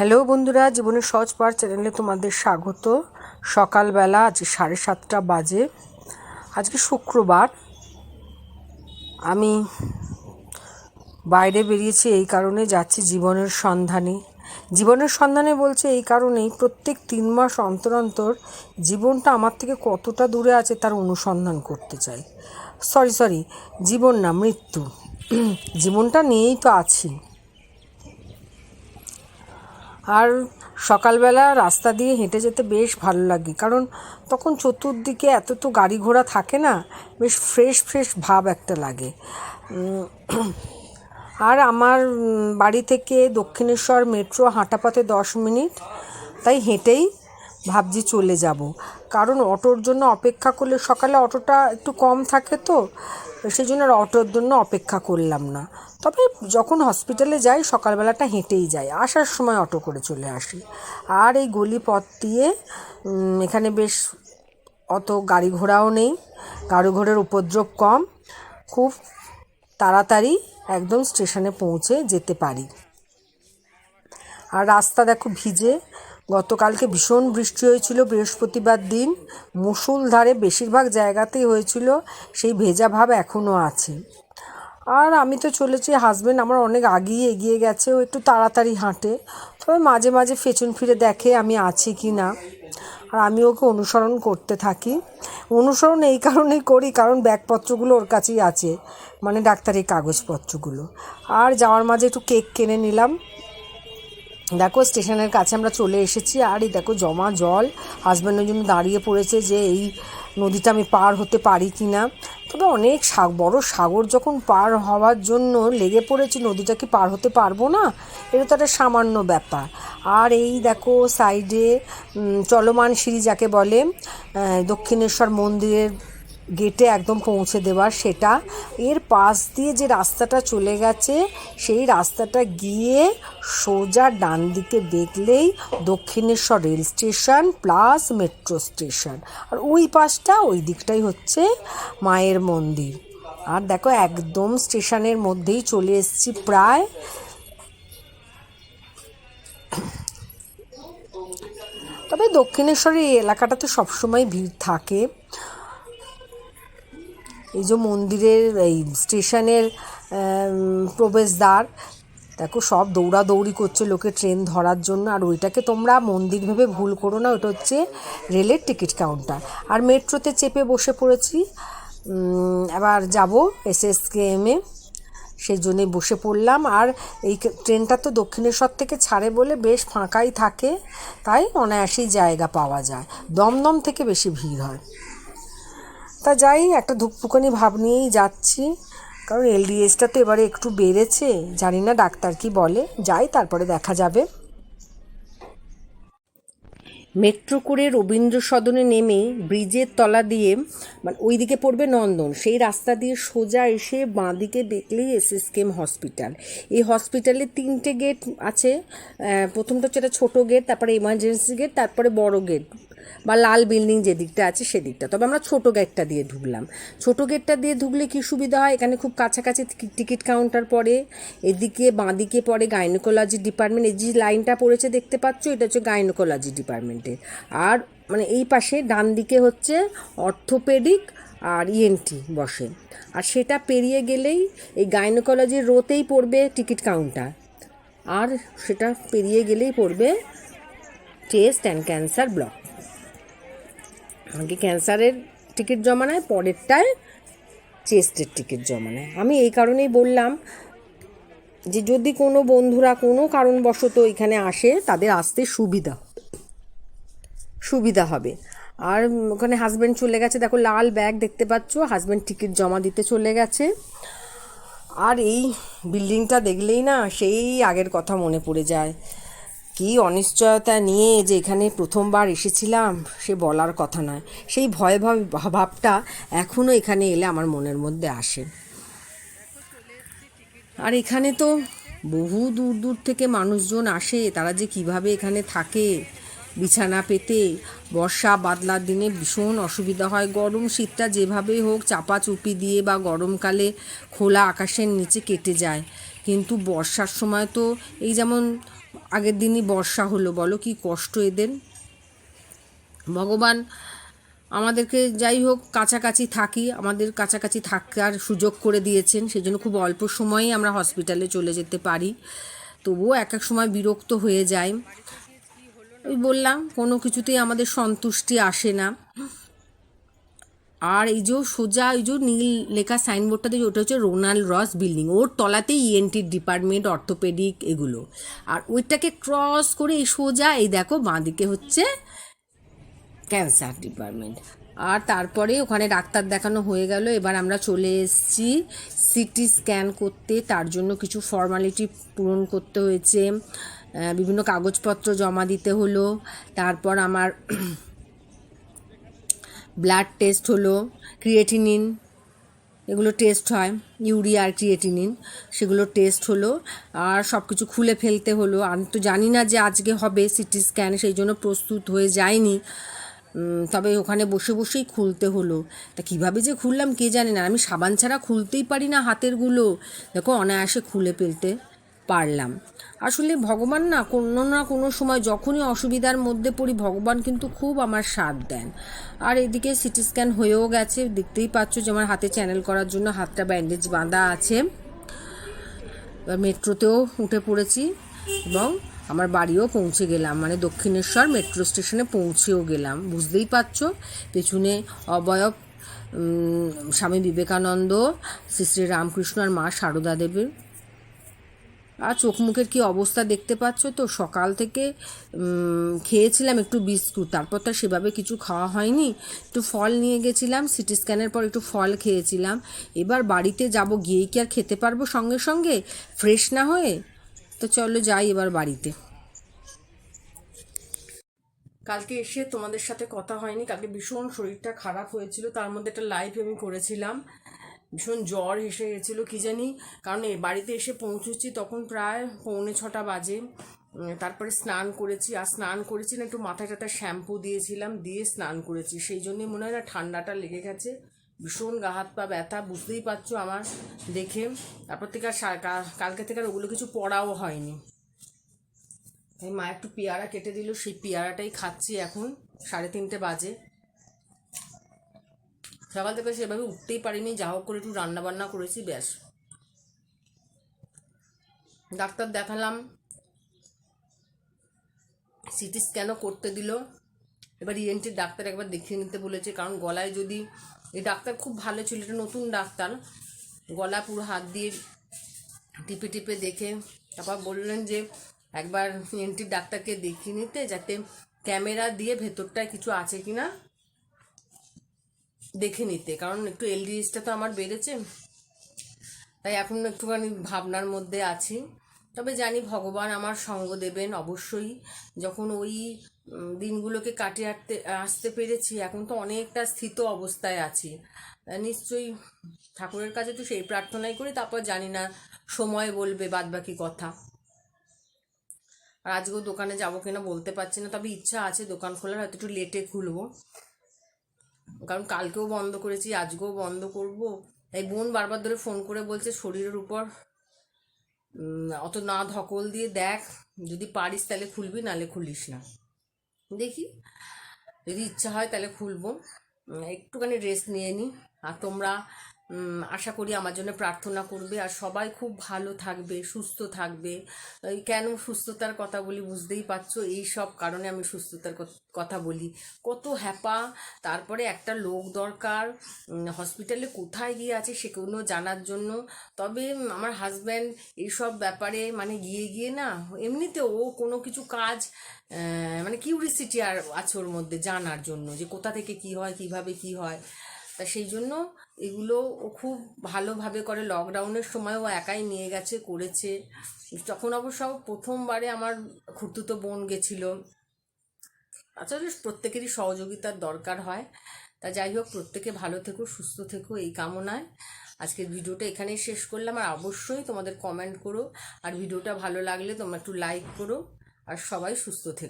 Hello বন্ধুরা, জীবনের সহজ পার চ্যানেলে তোমাদের স্বাগত। সকালবেলা আজ সাড়ে সাতটা বাজে। আজকে শুক্রবার। আমি বাইরে বেরিয়েছি এই কারণে যাচ্ছি জীবনের সন্ধানে। জীবনের সন্ধানে বলছে এই কারণেই প্রত্যেক তিন মাস অন্তর অন্তর জীবনটা আমার থেকে কতটা দূরে আছে তার অনুসন্ধান করতে চাই। সরি সরি, জীবন না, মৃত্যু। জীবনটা নিয়েই তো আছি। আর সকালবেলা রাস্তা দিয়ে হেঁটে যেতে বেশ ভালো লাগে। কারণ তখন চতুর্দিকে এত তো গাড়ি ঘোড়া থাকে না, বেশ ফ্রেশ ফ্রেশ ভাব একটা লাগে। আর আমার বাড়ি থেকে দক্ষিণেশ্বর মেট্রো হাঁটা পথে দশ মিনিট, তাই হেঁটেই ভাবছি চলে যাব। কারণ অটোর জন্য অপেক্ষা করলে সকালে অটোটা একটু কম থাকে তো সেই জন্য আর অটোর জন্য অপেক্ষা করলাম না। তবে যখন হসপিটালে যাই, সকালবেলাটা হেঁটেই যাই। আসার সময় অটো করে চলে আসি। আর এই গলি পথ দিয়ে এখানে বেশ অত গাড়ি ঘোড়াও নেই। গাড়ি ঘোড়ার উপদ্রব কম। খুব তাড়াতাড়ি একদম স্টেশনে পৌঁছে যেতে পারি। আর রাস্তা দেখো ভিজে। গতকালকে ভীষণ বৃষ্টি হয়েছিল, বৃহস্পতিবার দিন। মুষলধারে বেশিরভাগ জায়গাতেই হয়েছিল, সেই ভেজা ভাব এখনও আছে। আর আমি তো চলেছি হাজব্যান্ড আমার অনেক আগেই এগিয়ে গেছে, ও একটু তাড়াতাড়ি হাঁটে। তবে মাঝে মাঝে পেছন ফিরে দেখে আমি আছি কি না। আর আমি ওকে অনুসরণ করতে থাকি। অনুসরণ এই কারণেই করি, কারণ ব্যাগপত্রগুলো ওর কাছেই আছে মানে ডাক্তারি কাগজপত্রগুলো। আর যাওয়ার মাঝে একটু কেক কিনে নিলাম। দেখো, স্টেশনের কাছে আমরা চলে এসেছি। আর এই দেখো, জমা জল। হাজব্যান্ডের জন্য দাঁড়িয়ে পড়েছে যে এই নদীটা আমি পার হতে পারি কি না তবে অনেক সাগ বড় সাগর যখন পার হওয়ার জন্য লেগে পড়েছি, নদীটা কি পার হতে পারব না? এটা তো একটা সামান্য ব্যাপার। আর এই দেখো সাইডে চলমান সিঁড়ি যাকে বলে দক্ষিণেশ্বর মন্দিরের গেটে একদম পৌঁছে দেওয়ার সেটা। এর পাশ দিয়ে যে রাস্তাটা চলে গেছে, সেই রাস্তাটা গিয়ে সোজা ডান দিকে দেখলেই Dakshineswar rail station plus metro station. আর ওই পাশটা ওই দিকটাই হচ্ছে মায়ের মন্দির। আর দেখো একদম স্টেশনের মধ্যেই চলে এসেছি প্রায়। তবে দক্ষিণেশ্বরের এই এলাকাটাতে সবসময় ভিড় থাকে। এই যে মন্দিরের, এই স্টেশনের প্রবেশদ্বার, দেখো সব দৌড়াদৌড়ি করছে লোকে ট্রেন ধরার জন্য। আর ওইটাকে তোমরা মন্দির ভেবে ভুল করো না, ওটা হচ্ছে রেলের টিকিট কাউন্টার। আর মেট্রোতে চেপে বসে পড়েছি। আবার যাব এস এবার যাব এসএসকেএমে সেই জন্যে বসে পড়লাম। আর এই ট্রেনটা তো দক্ষিণেশ্বর থেকে ছাড়ে বলে বেশ ফাঁকাই থাকে, তাই অনায়াসেই জায়গা পাওয়া যায়। দমদম থেকে বেশি ভিড় হয়। তা যাই, একটা ধুকপুকানি ভাব নিয়েই যাচ্ছি। কারণ এলডিএসটা তো এবারে একটু বেড়েছে, জানি না ডাক্তার কি বলে। যাই, তারপরে দেখা যাবে। মেট্রো করে রবীন্দ্র সদনে নেমে ব্রিজের তলা দিয়ে মানে ওইদিকে পড়বে নন্দন, সেই রাস্তা দিয়ে সোজা এসে বাঁদিকে দেখলেই এসএসকেএম হসপিটাল এই হসপিটালে তিনটে গেট আছে প্রথমটা হচ্ছে একটা ছোটো গেট তারপরে এমার্জেন্সি গেট তারপরে বড় গেট বা লাল বিল্ডিং যে দিকটা আছে সেদিকটা তবে আমরা ছোটো গেটটা দিয়ে ঢুকলাম। ছোটো গেটটা দিয়ে ঢুকলে কি সুবিধা হয়? এখানে খুব কাছাকাছি টিকিট কাউন্টার পড়ে, এদিকে বাঁদিকে পড়ে গাইনোকোলজি ডিপার্টমেন্ট। এই যে লাইনটা পড়েছে দেখতে পাচ্ছ, এটা হচ্ছে গাইনোকোলজি ডিপার্টমেন্টের। আর মানে এই পাশে ডান দিকে হচ্ছে অর্থোপেডিক আর ইএনটি বসে। আর সেটা পেরিয়ে গেলেই এই গাইনোকোলজির রোতেই পড়বে টিকিট কাউন্টার। আর সেটা পেরিয়ে গেলেই পড়বে চেস্ট অ্যান্ড ক্যান্সার ব্লক। আগে ক্যান্সারের টিকিট জমা নেয় পরেরটায় চেস্টের টিকিট জমা নেয় আমি এই কারণেই বললাম যে যদি কোনো বন্ধুরা কোনো কারণবশত এখানে আসে, তাদের আসতে সুবিধা সুবিধা হবে। আর ওখানে হাজব্যান্ড চলে গেছে, দেখো লাল ব্যাগ দেখতে পাচ্ছ হাজব্যান্ড টিকিট জমা দিতে চলে গেছে। আর এই বিল্ডিংটা দেখলেই না, সেই আগের কথা মনে পড়ে যায়। কি অনিশ্চয়তা নিয়ে যে এখানে প্রথমবার এসেছিলাম, সে বলার কথা নয়। সেই ভয় ভাব- ভাবটা এখনও এখানে এলে আমার মনের মধ্যে আসে। আর এখানে তো বহু দূর দূর থেকে মানুষজন আসে, তারা যে কীভাবে এখানে থাকে, বিছানা পেতে, বর্ষা বাদলার দিনে ভীষণ অসুবিধা হয়। গরম শীতটা যেভাবেই হোক, চাপা চুপি দিয়ে বা গরমকালে খোলা আকাশের নিচে কেটে যায়। কিন্তু বর্ষার সময় তো এই যেমন আগের দিনই বর্ষা হলো, বলো কি কষ্ট এদের? ভগবান আমাদেরকে যাই হোক কাছাকাছি থাকি, আমাদের কাছাকাছি থাকার সুযোগ করে দিয়েছেন সেই জন্য খুব অল্প সময়েই আমরা হসপিটালে চলে যেতে পারি। তবুও এক এক সময় বিরক্ত হয়ে যায়। ওই বললাম, কোনো কিছুতেই আমাদের সন্তুষ্টি আসে না। আর এই যে সোজা ওই যে নীল লেখা সাইনবোর্ডটা দিয়ে ওটা হচ্ছে রোনাল্ড রস বিল্ডিং ওর তলাতেই ইএনটির ডিপার্টমেন্ট অর্থোপেডিক এগুলো। আর ওইটাকে ক্রস করে এই সোজা, এই দেখো, বাঁদিকে হচ্ছে ক্যান্সার ডিপার্টমেন্ট আর তারপরে ওখানে ডাক্তার দেখানো হয়ে গেল, এবার আমরা চলে এসেছি সিটি স্ক্যান করতে। তার জন্য কিছু ফর্মালিটি পূরণ করতে হয়েছে। বিভিন্ন কাগজপত্র জমা দিতে হলো। তারপর আমার ব্লাড টেস্ট হলো ক্রিয়েটিনিন এগুলো টেস্ট হয় ইউরিয়া আর ক্রিয়েটিনিন সেগুলো টেস্ট হলো, আর সব কিছু খুলে ফেলতে হলো। আমি তো জানি না যে আজকে হবে সিটি স্ক্যান সেই জন্য প্রস্তুত হয়ে যায়নি তবে ওখানে বসে বসেই খুলতে হলো। তা কীভাবে যে খুললাম কে জানে না, আমি সাবান ছাড়া খুলতেই পারি না হাতেরগুলো দেখো অনায়াসে খুলে ফেলতে। পারলাম। আসলে ভগবান না কোনো না কোনো সময় যখনই অসুবিধার মধ্যে পড়ি, ভগবান কিন্তু খুব আমার সাথ দেন। আর এদিকে সিটি স্ক্যান হয়েও গেছে, দেখতেই পাচ্ছ যে আমার হাতে চ্যানেল করার জন্য হাতটা ব্যান্ডেজ বাঁধা আছে। মেট্রোতেও উঠে পড়েছি এবং আমার বাড়িও পৌঁছে গেলাম মানে দক্ষিণেশ্বর মেট্রো স্টেশনে পৌঁছেও গেলাম। বুঝতেই পারছ পেছনে অবয়ব স্বামী বিবেকানন্দ, শ্রী শ্রী রামকৃষ্ণ আর মা সারদা দেবীর আর চোখ মুখের কি অবস্থা দেখতে পাচ্ছ তো? সকাল থেকে খেয়েছিলাম একটু বিস্কুট, তারপর তো সেভাবে কিছু খাওয়া হয়নি। একটু ফল নিয়ে গেছিলাম, সিটি স্ক্যানের পর একটু ফল খেয়েছিলাম। এবার বাড়িতে যাব, গিয়েই কি আর খেতে পারব সঙ্গে সঙ্গে? ফ্রেশ না হয়ে? তো চলো যাই এবার বাড়িতে। কালকে এসে তোমাদের সাথে কথা হয়নি, কালকে ভীষণ শরীরটা খারাপ হয়েছিল, তার মধ্যে একটা লাইভ আমি করেছিলাম। ভীষণ জ্বর এসে গেছিল, কি জানি। কারণ এ বাড়িতে এসে পৌঁছেছি তখন প্রায় পৌনে ছটা বাজে। তারপরে স্নান করেছি, আর স্নান করেছি না, একটু মাথায় টাথা শ্যাম্পু দিয়েছিলাম, দিয়ে স্নান করেছি। সেই জন্যই মনে হয় না ঠান্ডাটা লেগে গেছে। ভীষণ গা হাত পা ব্যথা, বুঝতেই পারছ আমার দেখে। তারপর থেকে আর কালকে থেকে আর ওগুলো কিছু পড়াও হয়নি। তাই মা একটু পেয়ারা কেটে দিল, সেই পেয়ারাটাই খাচ্ছি এখন, সাড়ে তিনটে বাজে। সকাল থেকে সেভাবে উঠতেই পারিনি, যা হোক করে একটু রান্না বান্না করেছি, ব্যাস। ডাক্তার দেখালাম, সিটি স্ক্যানও করতে দিল। এবার ইএনটির ডাক্তার একবার দেখিয়ে নিতে বলেছে, কারণ গলায় যদি, এই ডাক্তার খুব ভালো ছিল, এটা নতুন ডাক্তার। গলা পুরো হাত দিয়ে টিপে টিপে দেখে, তারপর বললেন যে একবার ইএনটির ডাক্তারকে দেখিয়ে নিতে, যাতে ক্যামেরা দিয়ে ভেতরটায় কিছু আছে কিনা। দেখে নিতে, কারণ একটু এলডিএসটা তো আমার বেড়েছে। তাই এখন একটুখানি ভাবনার মধ্যে আছি। তবে জানি ভগবান আমার সঙ্গ দেবেন অবশ্যই। যখন ওই দিনগুলোকে কাটিয়ে আসতে আসতে পেরেছি, এখন তো অনেকটা স্থিত অবস্থায় আছি। নিশ্চয়ই ঠাকুরের কাছে তো সেই প্রার্থনাই করি, তারপর জানি না, সময় বলবে বাদবাকি কথা। আর আজকেও দোকানে যাব কিনা বলতে পারছি না, তবে ইচ্ছা আছে দোকান খোলার, হয়তো একটু লেটে খুলবো। কারণ কালকেও বন্ধ করেছি, আজকেও বন্ধ করব। তাই বোন বারবার ধরে ফোন করে বলছে শরীরের উপর অত না ধকল দিয়ে দেখ, যদি পারিস তাহলে খুলবি নালে খুলিস না। দেখি, যদি ইচ্ছা হয় তাহলে খুলবো। একটুখানি রেস্ট নিয়ে নিই আর তোমরা আশা করি আমার জন্য প্রার্থনা করবে আর সবাই খুব ভালো থাকবে, সুস্থ থাকবে। কেন সুস্থতার কথা বলি বুঝতেই পারছ? এই সব কারণে আমি সুস্থতার কথা বলি। কত হ্যাপা। তারপরে একটা লোক দরকার। হসপিটালে কোথায় গিয়ে আছে সেগুলো জানার জন্য। তবে আমার হাজব্যান্ড এইসব ব্যাপারে মানে গিয়ে গিয়ে না এমনিতে ও কোনো কিছু কাজ মানে কিউরিসিটি আর আছে ওর মধ্যে জানার জন্য যে কোথা থেকে কি হয়, কীভাবে কি হয়। তা সেই জন্য এগুলো ও খুব ভালোভাবে করে লকডাউনের সময় ও একাই নিয়ে গেছে, করেছে। তখন অবশ্য প্রথমবারে আমার খুঁড়তুতো বোন গেছিল আসলে প্রত্যেকেরই সহযোগিতার দরকার হয়। তা যাই হোক, প্রত্যেকে ভালো থেকো, সুস্থ থেকো, এই কামনায়। আজকের ভিডিওটা এখানেই শেষ করলাম, আর অবশ্যই তোমাদের কমেন্ট করো। আর ভিডিওটা ভালো লাগলে তোমরা একটু লাইক করো, আর সবাই সুস্থ থেকো।